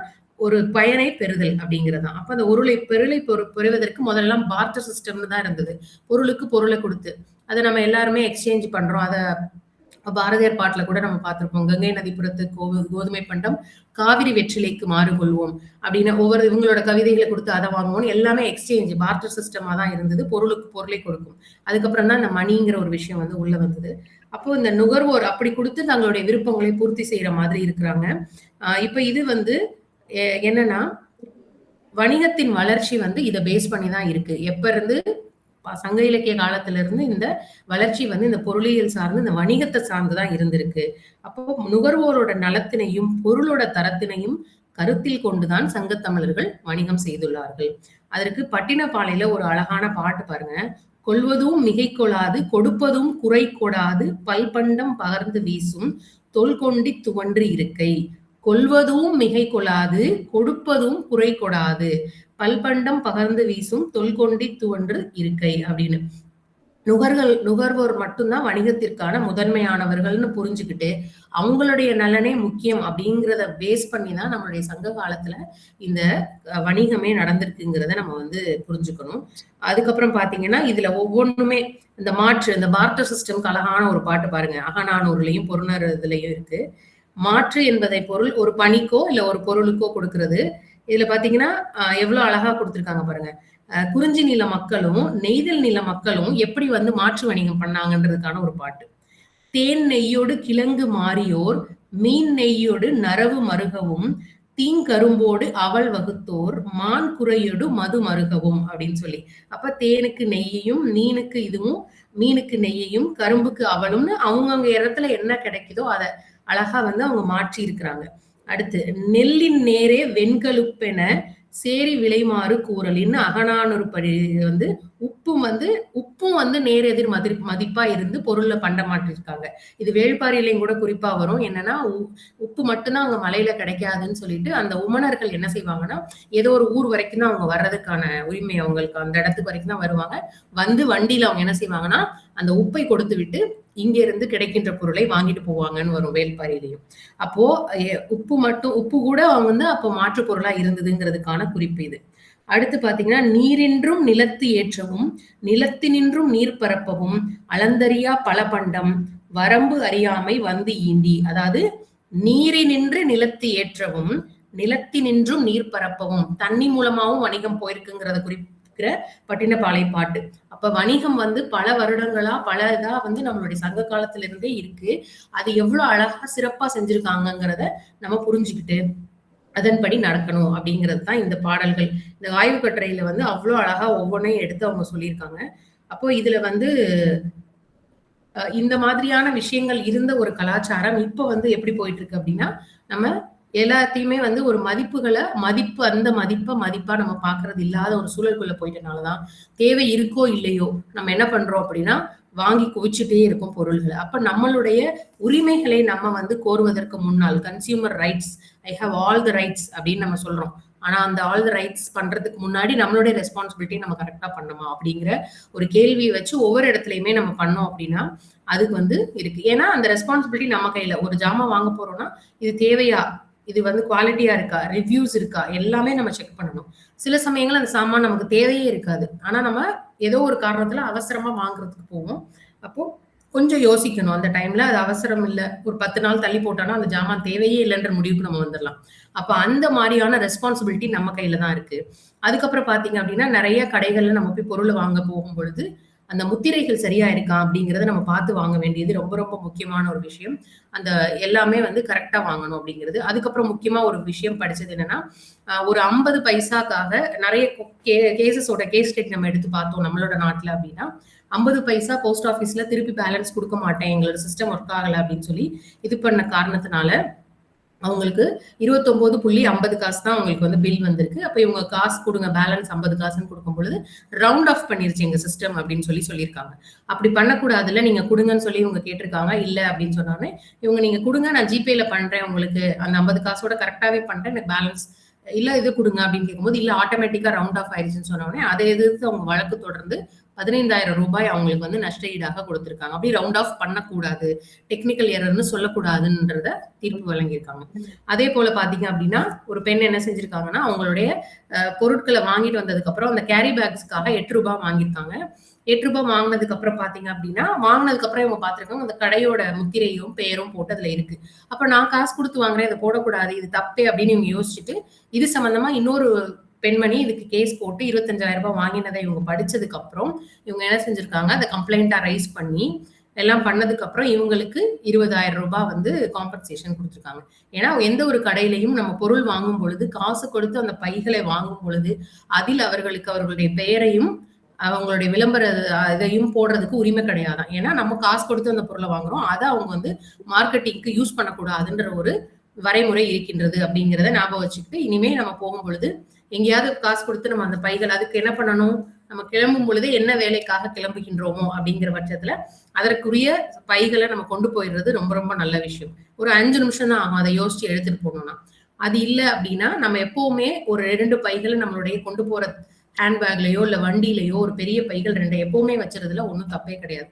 ஒரு பயனை பெறுதல் அப்படிங்கிறது தான். அப்ப அந்த உருளை பெருளை பெறுவதற்கு முதல்லாம் பார்ட்டர் சிஸ்டம்னு தான் இருந்தது. பொருளுக்கு பொருளை கொடுத்து. அதை நம்ம எல்லாருமே எக்ஸ்சேஞ்ச் பண்றோம். அதை பாரதியார் பாட்டுல கூட நம்ம பார்த்திருப்போம் கங்கை நதிப்புறத்து கோதுமை பண்டம் காவிரி வெற்றிலைக்கு மாறு கொள்வோம் அப்படின்னு ஒவ்வொரு இவங்களோட கவிதைகளை கொடுத்து அதை வாங்குவோம் எல்லாமே எக்ஸ்சேஞ்ச் பார்ட்டர் சிஸ்டமா தான் இருந்தது பொருளுக்கு பொருளை கொடுக்கும். அதுக்கப்புறம் தான் இந்த மணிங்கிற ஒரு விஷயம் வந்து உள்ள வந்தது. அப்போ இந்த நுகர்வோர் அப்படி கொடுத்து தங்களுடைய விருப்பங்களை பூர்த்தி செய்யற மாதிரி இருக்கிறாங்க. இப்ப இது வந்து எ- என்னன்னா வணிகத்தின் வளர்ச்சி வந்து இதை பேஸ் பண்ணி தான் இருக்கு. எப்ப இருந்து சங்க இலக்கிய காலத்துல இருந்து இந்த வளர்ச்சி வந்து இந்த பொருளியல் சார்ந்து இந்த வணிகத்தை சார்ந்துதான் இருந்திருக்கு. அப்போ நுகர்வோரோட நலத்தினையும் பொருளோட தரத்தினையும் கருத்தில் கொண்டுதான் சங்கத்தமிழர்கள் வணிகம் செய்துள்ளார்கள். அதற்கு பட்டினப்பாலையில ஒரு அழகான பாட்டு பாருங்க. கொள்வதும் மிகை கொள்ளாது கொடுப்பதும் குறை கொடாது பல்பண்டம் பகர்ந்து வீசும் தொல்கொண்டி துவன்று இருக்கை. கொள்வதும் மிகை கொள்ளாது கொடுப்பதும் குறை கொடாது பல்பண்டம் பகர்ந்து வீசும் தொல்கொண்டி துவன்று இருக்கை அப்படின்னு. நுகர்கள் நுகர்வோர் மட்டும்தான் வணிகத்திற்கான முதன்மையானவர்கள்னு புரிஞ்சுக்கிட்டு அவங்களுடைய நலனே முக்கியம் அப்படிங்கிறத பேஸ் பண்ணி தான் நம்மளுடைய சங்க காலத்துல இந்த வணிகமே நடந்திருக்குங்கிறத நம்ம வந்து புரிஞ்சுக்கணும். அதுக்கப்புறம் பாத்தீங்கன்னா இதுல ஒவ்வொன்றுமே இந்த மாற்று இந்த பார்ட்டர் சிஸ்டம்க்கு அழகான ஒரு பாட்டு பாருங்க. அகநானூர்லயும் பொருணர் இதுலயும் இருக்கு. மாற்று என்பதை பொருள் ஒரு பணிக்கோ இல்ல ஒரு பொருளுக்கோ கொடுக்கிறது. இதுல பாத்தீங்கன்னா எவ்வளவு அழகா கொடுத்துருக்காங்க பாருங்க. அஹ், குறிஞ்சி நில மக்களும் நெய்தல் நில மக்களும் எப்படி வந்து மாற்று வணிகம் பண்ணாங்கன்றதுக்கான ஒரு பாட்டு. தேன் நெய்யோடு கிழங்கு மாறியோர் மீன் நெய்யோடு நரவு மருகவும் தீங்கரும்போடு அவள் வகுத்தோர் மான் குறையோடு மது மருகவும் அப்படின்னு சொல்லி. அப்ப தேனுக்கு நெய்யையும் மீனுக்கு இதுவும் மீனுக்கு நெய்யையும் கரும்புக்கு அவளும்னு அவங்கவுங்க இடத்துல என்ன கிடைக்குதோ அதை அழகா வந்து அவங்க மாற்றி இருக்கிறாங்க. அடுத்து நெல்லின் நேரே வெண்கலுப்பென சேரி விளைமாறு கூறலின்னு அகனானூர் படி வந்து உப்பும் வந்து உப்பும் வந்து நேரெதிர் மதி மதிப்பா இருந்து பொருள்ல பண்ட மாட்டிருக்காங்க இது வேள்பாரியிலையும் கூட குறிப்பா வரும். என்னன்னா உ- உப்பு மட்டும்தான் அங்க மலையில கிடைக்காதுன்னு சொல்லிட்டு அந்த உமனர்கள் என்ன செய்வாங்கன்னா ஏதோ ஒரு ஊர் வரைக்கும் தான் அவங்க வர்றதுக்கான உரிமை அவங்களுக்கு. அந்த இடத்துக்கு வரைக்கும் தான் வருவாங்க. வந்து வண்டியில அவங்க என்ன செய்வாங்கன்னா அந்த உப்பை கொடுத்து விட்டு இங்க இருந்து கிடைக்கின்ற பொருளை வாங்கிட்டு போவாங்கன்னு வரும் வேல்பாரியிலையும் அப்போ உப்பு மட்டும் உப்பு கூட அவங்க வந்து அப்போ மாற்று பொருளா இருந்ததுங்கிறதுக்கான குறிப்பு இது. அடுத்து பாத்தீங்கன்னா நீரின்றும் நிலத்து ஏற்றவும் நிலத்தினின்றும் நீர் பரப்பவும் அளந்தறியா பல பண்டம் வரம்பு அறியாமை வந்து ஈண்டி. அதாவது நீரினின்று நிலத்து ஏற்றவும் நிலத்தினின்றும் நீர் பரப்பவும் தண்ணி மூலமாவும் வணிகம் போயிருக்குங்கிறத இருக்கிற பட்டினப்பாலை பாட்டு. அப்ப வணிகம் வந்து பல வருடங்களா பல இதா வந்து நம்மளுடைய சங்க காலத்துல இருந்தே இருக்கு. அது எவ்வளவு அழகா சிறப்பா செஞ்சிருக்காங்கிறத நம்ம புரிஞ்சுக்கிட்டு அதன்படி நடக்கணும் அப்படிங்கிறது தான் இந்த பாடல்கள். இந்த ஆய்வு கட்டுரையில வந்து அவ்வளோ அழகா ஒவ்வொன்றையும் எடுத்து அவங்க சொல்லியிருக்காங்க. அப்போ இதுல வந்து இந்த மாதிரியான விஷயங்கள் இருந்த ஒரு கலாச்சாரம் இப்போ வந்து எப்படி போயிட்டு இருக்கு அப்படின்னா நம்ம எல்லாத்தையுமே வந்து ஒரு மதிப்புகளை மதிப்பு அந்த மதிப்பை மதிப்பா நம்ம பாக்குறது இல்லாத ஒரு சூழலுக்குள்ள போயிட்டனாலதான் தேவை இருக்கோ இல்லையோ நம்ம என்ன பண்றோம் அப்படின்னா வாங்கி குவிச்சுட்டே இருக்கும் பொருள்களை. அப்ப நம்மளுடைய உரிமைகளை நம்ம வந்து கோருவதற்கு முன்னால் consumer rights I have all the rights அப்படின்னு நம்ம சொல்றோம். ஆனா அந்த ஆல் த ரைட்ஸ் பண்றதுக்கு முன்னாடி நம்மளுடைய ரெஸ்பான்சிபிலிட்டி நம்ம கரெக்டா பண்ணணுமா அப்படிங்கிற ஒரு கேள்வியை வச்சு ஒவ்வொரு இடத்துலயுமே நம்ம பண்ணோம் அப்படின்னா அதுக்கு வந்து இருக்கு. ஏன்னா அந்த ரெஸ்பான்சிபிலிட்டி நம்ம கையில. ஒரு ஜாமான் வாங்க போறோம்னா இது தேவையா? இது வந்து குவாலிட்டியா இருக்கா? ரிவ்யூஸ் இருக்கா? எல்லாமே நம்ம செக் பண்ணணும். சில சமயங்கள் அந்த சாமான் நமக்கு தேவையே இருக்காது. ஆனா நம்ம ஏதோ ஒரு காரணத்துல அவசரமா வாங்குறதுக்கு போவோம். அப்போ கொஞ்சம் யோசிக்கணும். அந்த டைம்ல அது அவசரம் இல்லை. ஒரு பத்து நாள் தள்ளி போட்டானா அந்த ஜாமான் தேவையே இல்லைன்ற முடிவுக்கு நம்ம வந்துடலாம். அப்போ அந்த மாதிரியான ரெஸ்பான்சிபிலிட்டி நம்ம கையில தான் இருக்கு. அதுக்கப்புறம் பாத்தீங்க அப்படின்னா நிறைய கடைகள்ல நம்ம போய் பொருள் வாங்க போகும் பொழுது அந்த முத்திரைகள் சரியா இருக்கா அப்படிங்கிறத நம்ம பார்த்து வாங்க வேண்டியது ரொம்ப ரொம்ப முக்கியமான ஒரு விஷயம். அந்த எல்லாமே வந்து கரெக்டா வாங்கணும் அப்படிங்கிறது. அதுக்கப்புறம் முக்கியமா ஒரு விஷயம் படிச்சது என்னன்னா ஒரு ஐம்பது பைசாக்காக நிறைய கேசஸோட கேஸ் ஸ்டேட் நம்ம எடுத்து பார்த்தோம் நம்மளோட நாட்டுல அப்படின்னா ஐம்பது பைசா போஸ்ட் ஆஃபீஸ்ல திருப்பி பேலன்ஸ் கொடுக்க மாட்டேன். எங்களோட சிஸ்டம் ஒர்க் ஆகல அப்படின்னு சொல்லி இது பண்ண காரணத்தினால அவங்களுக்கு இருபத்தொம்போது புள்ளி ஐம்பது காசு தான் அவங்களுக்கு வந்து பில் வந்திருக்கு. அப்போ இவங்க காசு கொடுங்க பேலன்ஸ் ஐம்பது காசுன்னு கொடுக்கும் பொழுது ரவுண்ட் ஆஃப் பண்ணிருச்சு எங்க சிஸ்டம் அப்படின்னு சொல்லி சொல்லியிருக்காங்க. அப்படி பண்ணக்கூடாதுல நீங்க கொடுங்கன்னு சொல்லி இவங்க கேட்டிருக்காங்க இல்லை அப்படின்னு சொன்னோடனே இவங்க நீங்க கொடுங்க நான் ஜிபேல பண்றேன் உங்களுக்கு. அந்த ஐம்பது காசோட கரெக்டாவே பண்றேன் எனக்கு பேலன்ஸ் இல்ல இது கொடுங்க அப்படின்னு கேட்கும்போது இல்ல ஆட்டோமேட்டிக்கா ரவுண்ட் ஆஃப் ஆயிடுச்சுன்னு சொன்னோடனே அதை எதிர்த்து அவங்க வழக்கு தொடர்ந்து பதினைந்தாயிரம் ரூபாய் அவங்களுக்கு வந்து நஷ்ட ஈடாக கொடுத்திருக்காங்க. அப்படி ரவுண்ட் ஆஃப் பண்ணக்கூடாது. டெக்னிக்கல் எரர்னு சொல்லக்கூடாதுன்றத தீர்ப்பு வழங்கியிருக்காங்க. அதே போல பாத்தீங்க அப்படின்னா ஒரு பெண் என்ன செஞ்சிருக்காங்கன்னா அவங்களுடைய பொருட்களை வாங்கிட்டு வந்ததுக்கு அப்புறம் அந்த கேரி பேக்ஸ்க்காக எட்டு ரூபாய் வாங்கியிருக்காங்க. எட்டு ரூபாய் வாங்கினதுக்கு அப்புறம் பாத்தீங்க அப்படின்னா வாங்கினதுக்கு அப்புறம் இவங்க பாத்திருக்காங்க அந்த கடையோட முத்திரையும் பெயரும் போட்டு அதுல இருக்கு. அப்ப நான் காசு கொடுத்து வாங்குறேன் இதை போடக்கூடாது இது தப்பே அப்படின்னு இவங்க யோசிச்சுட்டு இது சம்பந்தமா இன்னொரு பெண்மணி இதுக்கு கேஸ் போட்டு இருபத்தஞ்சாயிரம் ரூபாய் வாங்கினதை இவங்க படிச்சதுக்கு அப்புறம் இவங்க என்ன செஞ்சிருக்காங்க? அதை கம்ப்ளைண்டா ரைஸ் பண்ணி எல்லாம் பண்ணதுக்கு அப்புறம் இவங்களுக்கு இருபதாயிரம் ரூபாய் வந்து காம்பன்சேஷன் கொடுத்துருக்காங்க. ஏன்னா எந்த ஒரு கடையிலையும் நம்ம பொருள் வாங்கும் பொழுது காசு கொடுத்து அந்த பைகளை வாங்கும் பொழுது அதில் அவர்களுக்கு அவர்களுடைய பெயரையும் அவங்களுடைய விளம்பர இதையும் போடுறதுக்கு உரிமை கிடையாதான் ஏன்னா நம்ம காசு கொடுத்து அந்த பொருளை வாங்குறோம். அதை அவங்க வந்து மார்க்கெட்டிங்க்கு யூஸ் பண்ணக்கூடாதுன்ற ஒரு வரைமுறை இருக்கின்றது அப்படிங்கிறத ஞாபகம் வச்சுக்கிட்டு இனிமே நம்ம போகும் பொழுது எங்கேயாவது காசு கொடுத்து நம்ம அந்த பைகள் அதுக்கு என்ன பண்ணணும்? நம்ம கிளம்பும் பொழுது என்ன வேலைக்காக கிளம்புகின்றோமோ அப்படிங்கிற பட்சத்துல அதற்குரிய பைகளை நம்ம கொண்டு போயிடுறது ரொம்ப ரொம்ப நல்ல விஷயம். ஒரு அஞ்சு நிமிஷம் தான் ஆகும். அதை யோசிச்சு எடுத்துட்டு போகணும்னா அது இல்லை அப்படின்னா நம்ம எப்பவுமே ஒரு ரெண்டு பைகளை நம்மளுடைய கொண்டு போற ஹேண்ட்பேக்லயோ இல்ல வண்டியிலயோ ஒரு பெரிய பைகள் ரெண்டு எப்பவுமே வச்சுறதுல ஒன்றும் தப்பே கிடையாது.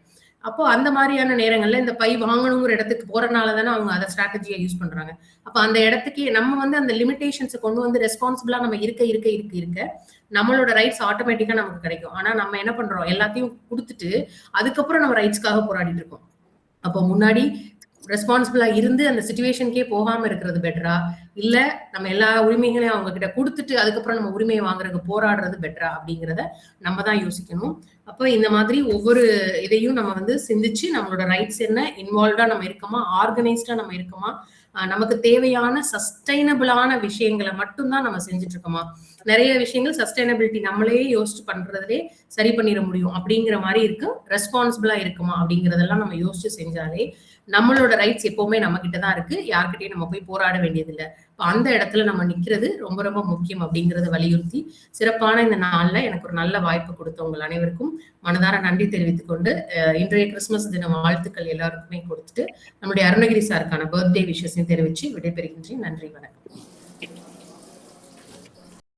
அப்போ அந்த மாதிரியான நேரங்கள்ல இந்த பை வாங்கணுங்கிற இடத்துக்கு போறனால தானே அவங்க அதை ஸ்ட்ராட்டஜியா யூஸ் பண்றாங்க. அப்ப அந்த இடத்துக்கு நம்ம வந்து அந்த லிமிடேஷன்ஸை கொண்டு வந்து ரெஸ்பான்சிபிளா நம்ம இருக்க இருக்க இருக்க இருக்க நம்மளோட ரைட்ஸ் ஆட்டோமேட்டிக்கா நமக்கு கிடைக்கும். ஆனா நம்ம என்ன பண்றோம்? எல்லாத்தையும் கொடுத்துட்டு அதுக்கப்புறம் நம்ம ரைட்ஸ்க்காக போராடிட்டு இருக்கோம். அப்போ முன்னாடி ரெஸ்பான்சிபிளா இருந்து அந்த சுச்சுவேஷனுக்கே போகாம இருக்கிறது பெட்டரா இல்ல நம்ம எல்லா உரிமைகளையும் அவங்க கிட்ட கொடுத்துட்டு அதுக்கப்புறம் நம்ம உரிமையை வாங்குறதுக்கு போராடுறது பெட்டரா அப்படிங்கிறத நம்ம தான் யோசிக்கணும். அப்போ இந்த மாதிரி ஒவ்வொரு இதையும் நம்ம வந்து சிந்திச்சு நம்மளோட ரைட்ஸ் என்ன இன்வால்வ்டா நம்ம இருக்கோமா ஆர்கனைஸ்டா நம்ம இருக்கோமா? நமக்கு தேவையான சஸ்டைனபிளான விஷயங்களை மட்டும்தான் நம்ம செஞ்சுட்டு இருக்கோமா? நிறைய விஷயங்கள் சஸ்டைனபிலிட்டி நம்மளே யோசிச்சு பண்றதுலே சரி பண்ணிட முடியும் அப்படிங்கிற மாதிரி இருக்கு. ரெஸ்பான்சிபிளா இருக்குமா அப்படிங்கறதெல்லாம் நம்ம யோசிச்சு செஞ்சாலே நம்மளோட ரைட்ஸ் எப்பவுமே நம்ம கிட்ட தான் இருக்கு. யார்கிட்டயும் நம்ம போய் போராட வேண்டியதில்லை. இப்போ அந்த இடத்துல நம்ம நிக்கிறது ரொம்ப ரொம்ப முக்கியம் அப்படிங்கறத வலியுறுத்தி சிறப்பான இந்த நாள்ல எனக்கு ஒரு நல்ல வாய்ப்பு கொடுத்த உங்கள் அனைவருக்கும் மனதார நன்றி தெரிவித்துக் கொண்டு இன்றைய கிறிஸ்துமஸ் தின வாழ்த்துக்கள் எல்லாருக்குமே கொடுத்துட்டு நம்முடைய அருணகிரி சாருக்கான பர்த்டே விஷயத்தையும் தெரிவிச்சு விடைபெறுகின்றேன். நன்றி வணக்கம்.